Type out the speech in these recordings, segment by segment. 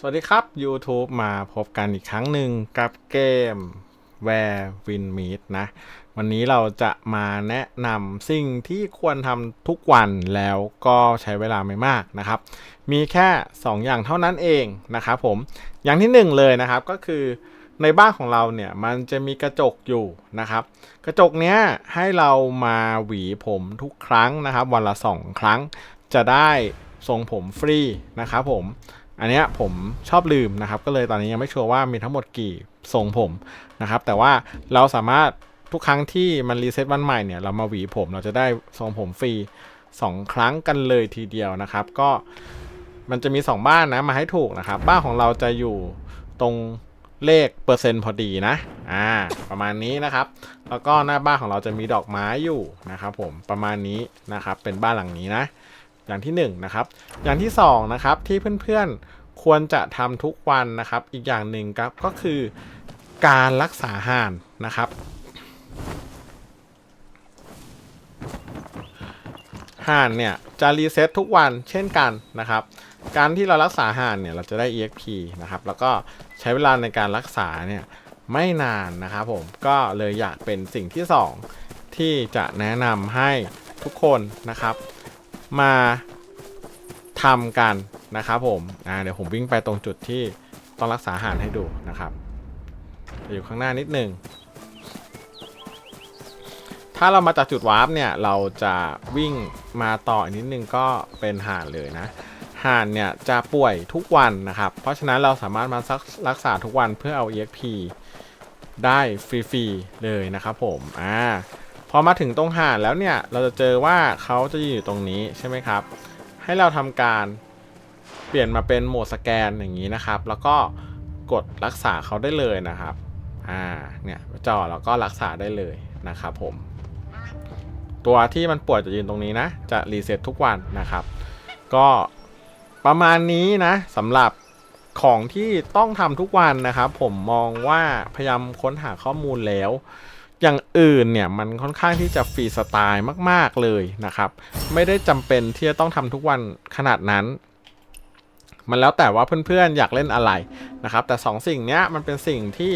สวัสดีครับ YouTube มาพบกันอีกครั้งหนึ่งกับเกม Where Win Meet นะ วันนี้เราจะมาแนะนำสิ่งที่ควรทำทุกวันแล้วก็ใช้เวลาไม่มากนะครับ มีแค่ 2 อย่างเท่านั้นเองนะครับผม อย่างที่ 1 เลยนะครับก็คือในบ้านของเราเนี่ยมันจะมีกระจกอยู่นะครับ กระจกเนี้ยให้เรามาหวีผมทุกครั้งนะครับ วันละ 2 ครั้งจะได้ทรงผมฟรีนะครับผม อันเนี้ยผมชอบลืมนะครับ ก็เลยตอนนี้ยังไม่ชัวร์ว่ามีทั้งหมดกี่ทรงผมนะครับ แต่ว่าเราสามารถทุกครั้งที่มันรีเซ็ตวันใหม่เนี่ย เรามาหวีผมเราจะได้ทรงผมฟรี 2 ครั้งกันเลยทีเดียวนะครับ ก็มันจะมี 2 บ้านนะมาให้ถูกนะครับ บ้านของเราจะอยู่ตรงเลขเปอร์เซ็นต์พอดีนะ อ่า ประมาณนี้นะครับ แล้วก็หน้าบ้านของเราจะมีดอกไม้อยู่นะครับผม ประมาณนี้นะครับ เป็นบ้านหลังนี้นะ อย่างที่1นงนะครับ อย่างที่2นะครับที่เพื่อนๆควรจะทำทุกวันนะครับ อีกอย่างหนึ่งครับก็คือการรักษาห่านนะครับห่านเนี่ยจะรีเซ็ตทุกวันเช่นกันนะครับ การที่เรารักษาห่านเนี่ยเราจะได้ EXP นะครับแล้วก็ใช้เวลาในการรักษาเนี่ยไม่นานนะครับผมก็เลยอยากเป็นสิ่งที่ 2 ที่จะแนะนำให้ทุกคนนะครับ มาทำกันนะครับผมอ่าเดี๋ยวผมวิ่งไปตรงจุดที่ต้องรักษาหารให้ดูนะครับจะอยู่ข้างหน้านิดหนึ่งถ้าเรามาจากจุดวาร์ปเนี่ยเราจะวิ่งมาต่ออีกนิดนึงก็เป็นห่านเลยนะห่านเนี่ยจะป่วยทุกวันนะครับ เพราะฉะนั้นเราสามารถมารักษาทุกวันเพื่อเอา EXP ได้ฟรีๆเลยนะครับผมอ่า อมาถึงตรงห่านแล้วเนี่ย เราจะเจอว่าเขาจะอยู่ตรงนี้ใช่ไหมครับ ให้เราทำการเปลี่ยนมาเป็นโหมดสแกนอย่างนี้นะครับ แล้วก็กดรักษาเขาได้เลยนะครับ อ่า เนี่ยจอแล้วก็รักษาได้เลยนะครับผม ตัวที่มันป่วยจะยืนตรงนี้นะ จะรีเซ็ตทุกวันนะครับ ก็ประมาณนี้นะสำหรับของที่ต้องทำทุกวันนะครับ ผมมองว่าพยายามค้นหาข้อมูลแล้ว อย่างอื่นเนี่ยมันค่อนข้างที่จะฟรีสไตล์มาก ๆเลยนะครับ ไม่ได้จำเป็นที่จะต้องทำทุกวันขนาดนั้น มันแล้วแต่ว่าเพื่อนๆอยากเล่นอะไรนะครับ แต่2สสิ่งนี้มันเป็นสิ่งที่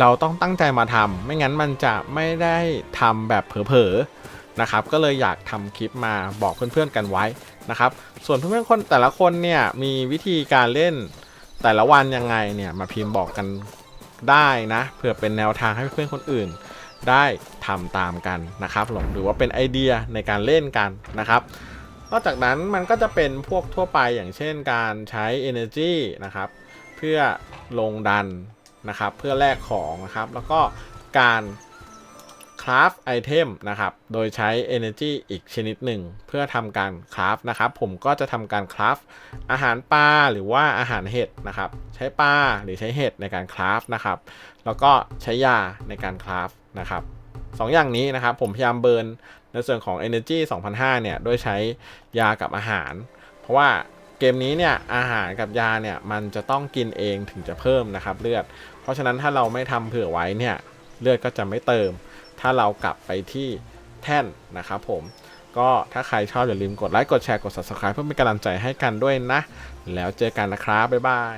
เราต้องตั้งใจมาทำไม่งั้นมันจะไม่ได้ทำแบบเผลอๆนะครับ ก็เลยอยากทำคลิปมาบอกเพื่อนๆกันไว้นะครับ ส่วนเพื่อนๆคนแต่ละคนเนี่ยมีวิธีการเล่นแต่ละวันยังไงเนี่ยมาพิมพ์บอกกันได้นะเผื่อเป็นแนวทางให้เพื่อนๆคนอื่น ได้ทำตามกันนะครับผมหรือว่าเป็นไอเดียในการเล่นกันนะครับนอกจากนั้นมันก็จะเป็นพวกทั่วไปอย่างเช่นการใช้ energy นะครับ เพื่อลงดันนะครับ เพื่อแลกของนะครับ แล้วก็การ คราฟไอเทมนะครับ โดยใช้ energy อีกชนิดหนึ่ง เพื่อทำการคราฟนะครับ ผมก็จะทำการคราฟอาหารปลาหรือว่าอาหารเห็ดนะครับ ใช้ปลาหรือใช้เห็ดในการคราฟนะครับ แล้วก็ใช้ยาในการคราฟนะครับสองอย่างนี้นะครับ ผมพยายามเบิร์นในส่วนของ Energy 2005 เนี่ย โดยใช้ยากับอาหาร เพราะว่าเกมนี้เนี่ยอาหารกับยาเนี่ยมันจะต้องกินเองถึงจะเพิ่มนะครับเลือด เพราะฉะนั้นถ้าเราไม่ทำเผื่อไว้เนี่ยเลือดก็จะไม่เติม ถ้าเรากลับไปที่แท่นนะครับผมก็ถ้าใครชอบอย่าลืมกดไลค์กดแชร์กด subscribe เพื่อเป็นกำลังใจให้กันด้วยนะ แล้วเจอกันนะครับ บ๊ายบาย